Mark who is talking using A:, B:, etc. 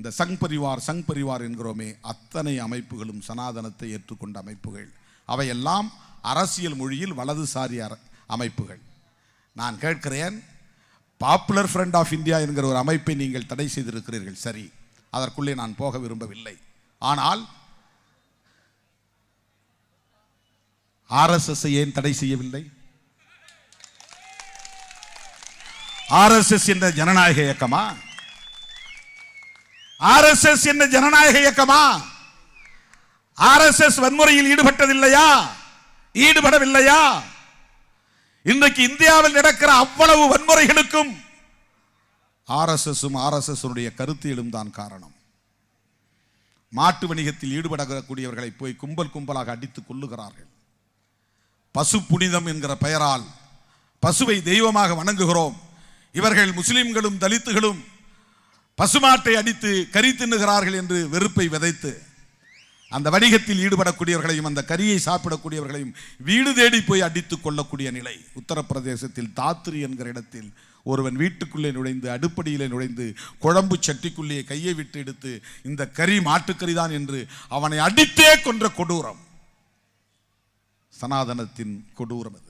A: இந்த சங் பரிவார் சங் பரிவார் என்கிறோமே அத்தனை அமைப்புகளும் சனாதனத்தை ஏற்றுக்கொண்ட அமைப்புகள். அவையெல்லாம் அரசியல் மொழியில் வலதுசாரி அமைப்புகள். நான் கேட்கிறேன் பாப்புலர் ஃப்ரண்ட் ஆஃப் இந்தியா என்கிற ஒரு அமைப்பை நீங்கள் தடை செய்திருக்கிறீர்கள் சரி. அதற்குள்ளே நான் போக விரும்பவில்லை. ஆனால் ஆர்எஸ்எஸ் ஏன் தடை செய்யவில்லை? ஆர்எஸ்எஸ் என்ற ஜனநாயக இயக்கமா? ஆர்எஸ்எஸ் என்ன ஜனநாயக இயக்கமா? ஆர்எஸ்எஸ் வன்முறையில் ஈடுபட்டதில்லையா? ஈடுபடவில்லையா? இன்றைக்கு இந்தியாவில் நடக்கிற அவ்வளவு வன்முறைகளுக்கும் ஆர்எஸ்எஸும் ஆர்எஸ்எஸ் கருத்தியலும் தான் காரணம். மாட்டு வணிகத்தில் ஈடுபடக்கூடியவர்களை போய் கும்பல் கும்பலாக அடித்துக் கொள்ளுகிறார்கள் பசு புனிதம் என்கிற பெயரால் பசுவை தெய்வமாக வணங்குகிறோம். இவர்கள் முஸ்லிம்களும் தலித்துகளும் பசுமாட்டை அடித்து கறி தின்னுகிறார்கள் என்று வெறுப்பை விதைத்து அந்த வணிகத்தில் ஈடுபடக்கூடியவர்களையும் அந்த கரியை சாப்பிடக்கூடியவர்களையும் வீடு தேடி போய் அடித்துக் கொள்ளக்கூடிய நிலை. உத்தரப்பிரதேசத்தில் தாத்ரி என்கிற இடத்தில் ஒருவன் வீட்டுக்குள்ளே நுழைந்து அடுப்படியிலே நுழைந்து குழம்பு சட்டிக்குள்ளே கையை விட்டு எடுத்து இந்த கறி மாட்டுக்கறி தான் என்று அவனை அடித்தே கொன்ற கொடூரம். சனாதனத்தின் கொடூரம் அது.